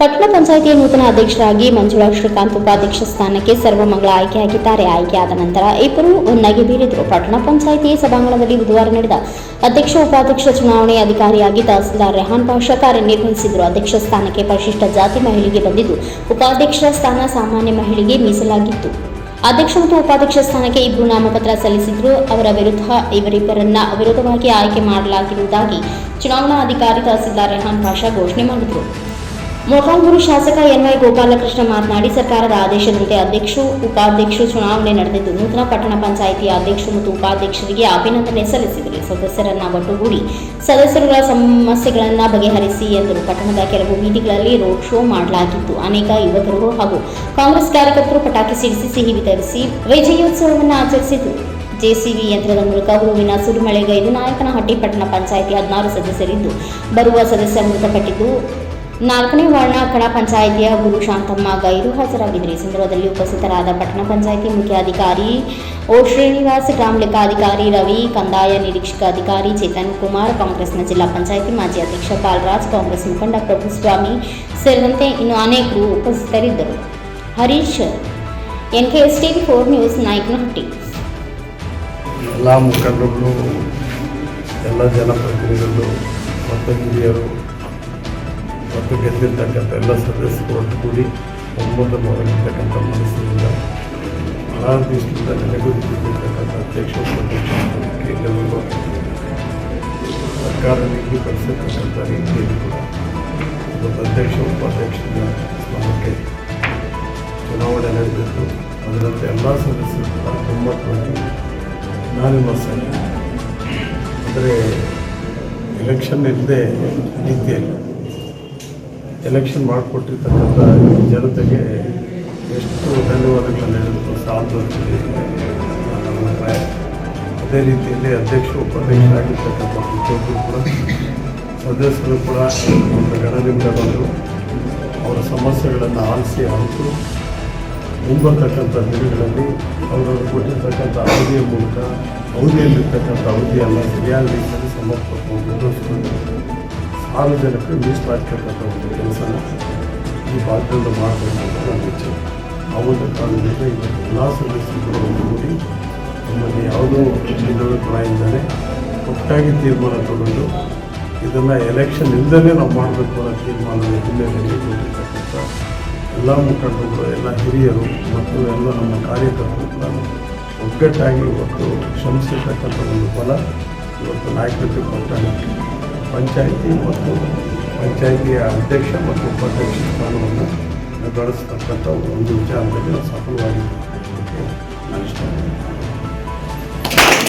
ಪಟ್ಟಣ ಪಂಚಾಯಿತಿಯ ನೂತನ ಅಧ್ಯಕ್ಷರಾಗಿ ಮಂಜುಳಾ ಶ್ರೀಕಾಂತ್ ಉಪಾಧ್ಯಕ್ಷ ಸ್ಥಾನಕ್ಕೆ ಸರ್ವಮಂಗಳ ಆಯ್ಕೆಯಾಗಿದ್ದಾರೆ. ಆಯ್ಕೆಯಾದ ನಂತರ ಇಬ್ಬರು ಒಂದಾಗಿ ಬೀರಿದರು. ಪಟ್ಟಣ ಪಂಚಾಯಿತಿ ಸಭಾಂಗಣದಲ್ಲಿ ಬುಧವಾರ ನಡೆದ ಅಧ್ಯಕ್ಷ ಉಪಾಧ್ಯಕ್ಷ ಚುನಾವಣೆ ಅಧಿಕಾರಿಯಾಗಿ ತಹಸೀಲ್ದಾರ್ ರೆಹಾನ್ ಪಾಷಾ ಕಾರ್ಯನಿರ್ವಹಿಸಿದರು. ಅಧ್ಯಕ್ಷ ಸ್ಥಾನಕ್ಕೆ ಪರಿಶಿಷ್ಟ ಜಾತಿ ಮಹಿಳೆಗೆ ಬಂದಿದ್ದು, ಉಪಾಧ್ಯಕ್ಷ ಸ್ಥಾನ ಸಾಮಾನ್ಯ ಮಹಿಳೆಗೆ ಮೀಸಲಾಗಿತ್ತು. ಅಧ್ಯಕ್ಷ ಮತ್ತು ಉಪಾಧ್ಯಕ್ಷ ಸ್ಥಾನಕ್ಕೆ ಇಬ್ಬರು ನಾಮಪತ್ರ ಸಲ್ಲಿಸಿದ್ರು. ಅವರ ವಿರುದ್ಧ ಇವರಿಬ್ಬರನ್ನ ವಿರೋಧವಾಗಿ ಆಯ್ಕೆ ಮಾಡಲಾಗಿರುವುದಾಗಿ ಚುನಾವಣಾ ಅಧಿಕಾರಿ ತಹಸೀಲ್ದಾರ್ ರೆಹಾನ್ ಪಾಷ ಘೋಷಣೆ ಮಾಡಿದರು. ಮೊಳಕಾಲ್ಮೂರು ಶಾಸಕ ಎನ್ವೈ ಗೋಪಾಲಕೃಷ್ಣ ಮಾತನಾಡಿ, ಸರ್ಕಾರದ ಆದೇಶದಂತೆ ಅಧ್ಯಕ್ಷರು ಉಪಾಧ್ಯಕ್ಷರು ಚುನಾವಣೆ ನಡೆದಿದ್ದು ನೂತನ ಪಟ್ಟಣ ಪಂಚಾಯಿತಿ ಅಧ್ಯಕ್ಷರು ಮತ್ತು ಉಪಾಧ್ಯಕ್ಷರಿಗೆ ಅಭಿನಂದನೆ ಸಲ್ಲಿಸಿದರು. ಸದಸ್ಯರನ್ನ ಒಟ್ಟುಗೂಡಿ ಸದಸ್ಯರುಗಳ ಸಮಸ್ಯೆಗಳನ್ನು ಬಗೆಹರಿಸಿ ಎಂದರು. ಪಟ್ಟಣದ ಕೆಲವು ಬೀದಿಗಳಲ್ಲಿ ರೋಡ್ ಶೋ ಮಾಡಲಾಗಿತ್ತು. ಅನೇಕ ಯುವಕರು ಹಾಗೂ ಕಾಂಗ್ರೆಸ್ ಕಾರ್ಯಕರ್ತರು ಪಟಾಕಿ ಸಿಡಿಸಿ ಸಿಹಿ ವಿತರಿಸಿ ವಿಜಯೋತ್ಸವವನ್ನು ಆಚರಿಸಿದರು. ಜೆಸಿಬಿ ಯಂತ್ರದ ಮೂಲಕ ಹೂವಿನ ಸುರಿಮಳೆಗೈದು ನಾಯಕನಹಟ್ಟಿ ಪಟ್ಟಣ ಪಂಚಾಯಿತಿ ಹದಿನಾರು ಸದಸ್ಯರಿದ್ದು, ಬರುವ ಸದಸ್ಯ ಮೃತಪಟ್ಟಿದ್ದು ನಾಲ್ಕನೇ ವಾರ್ಡ್ನ ಕಣ ಪಂಚಾಯಿತಿಯ ಗುರು ಶಾಂತಮ್ಮ ಗೈರು ಹಾಜರಾಗಿದ್ದರು ಈ ಸಂದರ್ಭದಲ್ಲಿ ಉಪಸ್ಥಿತರಾದ ಪಟ್ಟಣ ಪಂಚಾಯಿತಿ ಮುಖ್ಯಾಧಿಕಾರಿ ಓ ಶ್ರೀನಿವಾಸ್, ಗ್ರಾಮ ಲೆಕ್ಕಾಧಿಕಾರಿ ರವಿ, ಕಂದಾಯ ನಿರೀಕ್ಷಕ ಅಧಿಕಾರಿ ಚೇತನ್ ಕುಮಾರ್, ಕಾಂಗ್ರೆಸ್ನ ಜಿಲ್ಲಾ ಪಂಚಾಯಿತಿ ಮಾಜಿ ಅಧ್ಯಕ್ಷ ಬಾಲರಾಜ್ ಕಾಂಗ್ರೆಸ್ ಮುಖಂಡ ಪ್ರಭುಸ್ವಾಮಿ ಸೇರಿದಂತೆ ಇನ್ನು ಅನೇಕರು ಉಪಸ್ಥಿತರಿದ್ದರು. Harish NKS TV four news Nayakanahatti. ಎಲ್ಲ ಮುಖಂಡರುಗಳು, ಎಲ್ಲ ಜನಪ್ರತಿನಿಧಿಗಳು, ಮತ್ತು ಹಿರಿಯರು ಮತ್ತು ಗೆದ್ದಿರ್ತಕ್ಕಂಥ ಎಲ್ಲ ಸದಸ್ಯರು ಒಟ್ಟುಗೂಡಿ ಒಮ್ಮತ ಮಾಡಿರ್ತಕ್ಕಂಥ ಮನಸ್ಸಿನಿಂದ ಆ ದಿವಸದಿಂದ ನೆಲೆಗೊಳಿಸಿರ್ತಕ್ಕಂಥ ಅಧ್ಯಕ್ಷ ಎಲ್ಲರಿಗೂ ಸರ್ಕಾರ ನಿಗದಿಪಡಿಸಿರ್ತಕ್ಕಂಥ ರೀತಿಯಲ್ಲಿ ಕೂಡ ಇವತ್ತು ಅಧ್ಯಕ್ಷ ಉಪಾಧ್ಯಕ್ಷರ ಸ್ಥಾನಕ್ಕೆ ಚುನಾವಣೆ ನಡೆದಿತ್ತು. ಅದರಂತೆ ಎಲ್ಲ ಸದಸ್ಯರು ಕೂಡ ಒಮ್ಮತವಾಗಿ ನಾನು ಆಗಿ ಅಂದರೆ ಎಲೆಕ್ಷನ್ ಇಲ್ಲದೆ ರೀತಿಯಲ್ಲಿ ಎಲೆಕ್ಷನ್ ಮಾಡಿಕೊಟ್ಟಿರ್ತಕ್ಕಂಥ ಜನತೆಗೆ ಎಷ್ಟು ಧನ್ಯವಾದಗಳನ್ನು ನನ್ನ ಅಭಿಪ್ರಾಯ. ಅದೇ ರೀತಿಯಲ್ಲಿ ಅಧ್ಯಕ್ಷ, ಉಪಾಧ್ಯಕ್ಷರಾಗಿರ್ತಕ್ಕಂಥ ಪ್ರತಿಯೊಬ್ಬರು ಕೂಡ ಸದಸ್ಯರು ಕೂಡ ಒಂದು ಗಣದಿಂದ ಬಂದು ಅವರ ಸಮಸ್ಯೆಗಳನ್ನು ಆಲಿಸಿ ಅಂತು ಮುಂಬರ್ತಕ್ಕಂಥ ದಿನಗಳಲ್ಲಿ ಅವರನ್ನು ಕೊಟ್ಟಿರ್ತಕ್ಕಂಥ ಅವಧಿಯ ಮೂಲಕ ಅವಧಿಯಲ್ಲಿರ್ತಕ್ಕಂಥ ಅವಧಿಯನ್ನು ಸರಿಯಾದ ರೀತಿಯಲ್ಲಿ ಸಮರ್ಪಕವಾಗಿ ನಿರ್ವಹಿಸಿಕೊಂಡು ಸಾರ್ವಜನಿಕರು ಮೀಸಲಾಗಿರ್ತಕ್ಕಂಥ ಒಂದು ಕೆಲಸನ ಈ ಭಾಗದಿಂದ ಮಾಡಬೇಕು ಅಂತ ನನ್ನ ಇಚ್ಛೆ. ಆ ಒಂದು ಕಾರಣದಿಂದ ಇವತ್ತು ಎಲ್ಲ ಸದಸ್ಯರು ಒಂದುಗೂಡಿ ನಮ್ಮಲ್ಲಿ ಯಾವುದೋ ಇಲ್ಲದೆ ಒಟ್ಟಾಗಿ ತೀರ್ಮಾನ ತಗೊಂಡು ಇದನ್ನು ಎಲೆಕ್ಷನ್ ಇಲ್ಲದೇ ನಾವು ಮಾಡಬೇಕು ಅನ್ನೋ ತೀರ್ಮಾನದ ಹಿನ್ನೆಲೆಯಲ್ಲಿ ಕೊಟ್ಟಿರ್ತಕ್ಕಂಥ ಎಲ್ಲ ಮುಖಂಡರುಗಳು ಎಲ್ಲ ಹಿರಿಯರು ಮತ್ತು ಎಲ್ಲ ನಮ್ಮ ಕಾರ್ಯಕರ್ತರು ಕೂಡ ಒಗ್ಗಟ್ಟಾಗಿ ಇವತ್ತು ಶ್ರಮಿಸಿರ್ತಕ್ಕಂಥ ಒಂದು ಫಲ ಇವತ್ತು ನಾಯಕತ್ವ ಪಟ್ಟಣಕ್ಕೆ ಪಂಚಾಯಿತಿ ಮತ್ತು ಪಂಚಾಯಿತಿಯ ಅಧ್ಯಕ್ಷ ಮತ್ತು ಉಪಾಧ್ಯಕ್ಷ ಸ್ಥಾನವನ್ನು ಬಳಸ್ತಕ್ಕಂಥ ಒಂದು ವಿಚಾರದಲ್ಲಿ ನಾವು ಸಫಲವಾಗಿರ್ತಕ್ಕಂಥದ್ದು ನಾನು ಇಷ್ಟ